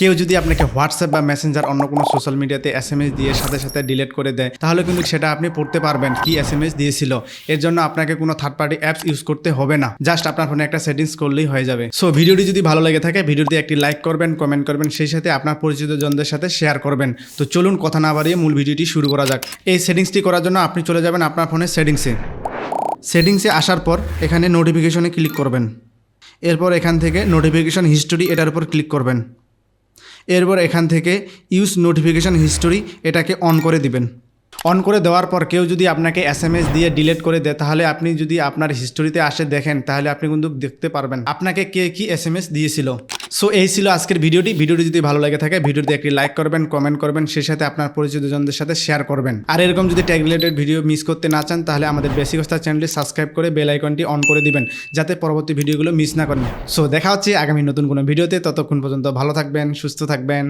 কেউ যদি আপনাকে হোয়াটসঅ্যাপ বা মেসেঞ্জার অন্য কোনো সোশ্যাল মিডিয়াতে এস এম এস দিয়ে সাথে সাথে ডিলিট করে দেয়, তাহলে কিন্তু সেটা আপনি পড়তে পারবেন কি এস এম এস দিয়েছিল। এর জন্য আপনাকে কোনো থার্ড পার্টি অ্যাপস ইউজ করতে হবে না। জাস্ট আপনার ফোনে একটা সেটিংস করলেই হয়ে যাবে। সো ভিডিওটি যদি ভালো লেগে থাকে, ভিডিওতে একটি লাইক করবেন কমেন্ট করবেন, সেই সাথে আপনার পরিচিত জনদের সাথে শেয়ার করবেন। তো চলুন কথা না বাড়িয়ে মূল ভিডিওটি শুরু করা যাক। এই সেটিংসটি করার জন্য আপনি চলে যাবেন আপনার ফোনের সেটিংসে সেটিংসে আসার পর এখানে নোটিফিকেশনে ক্লিক করবেন। এরপর এখান থেকে নোটিফিকেশন হিস্টোরি এটার উপর ক্লিক করবেন। এরপর এখান থেকে ইউজ নোটিফিকেশান হিস্টোরি এটাকে অন করে দিবেন। অন করে দেওয়ার পর কেউ যদি আপনাকে এস এম এস দিয়ে ডিলেট করে দেয়, তাহলে আপনি যদি আপনার হিস্টোরিতে আসে দেখেন, তাহলে আপনি কিন্তু দেখতে পারবেন। আপনাকে কে কী এস এম এস দিয়েছিল? সো এই ছিল আজকের ভিডিওটি। ভিডিওটি যদি ভালো লাগে থাকে, ভিডিওতে একটি লাইক করবেন কমেন্ট করবেন, সেই সাথে আপনার পরিচিত জনদের সাথে শেয়ার করবেন। আর এরকম যদি ট্যাগ রিলেটেড ভিডিও মিস করতে না চান, তাহলে আমাদের বেসিক অবস্থা চ্যানেলটি সাবস্ক্রাইব করে বেল আইকনটি অন করে দিবেন, যাতে পরবর্তী ভিডিওগুলো মিস না করেন। সো দেখা হচ্ছে আগামী নতুন কোনো ভিডিওতে ততক্ষণ পর্যন্ত ভালো থাকবেন, সুস্থ থাকবেন।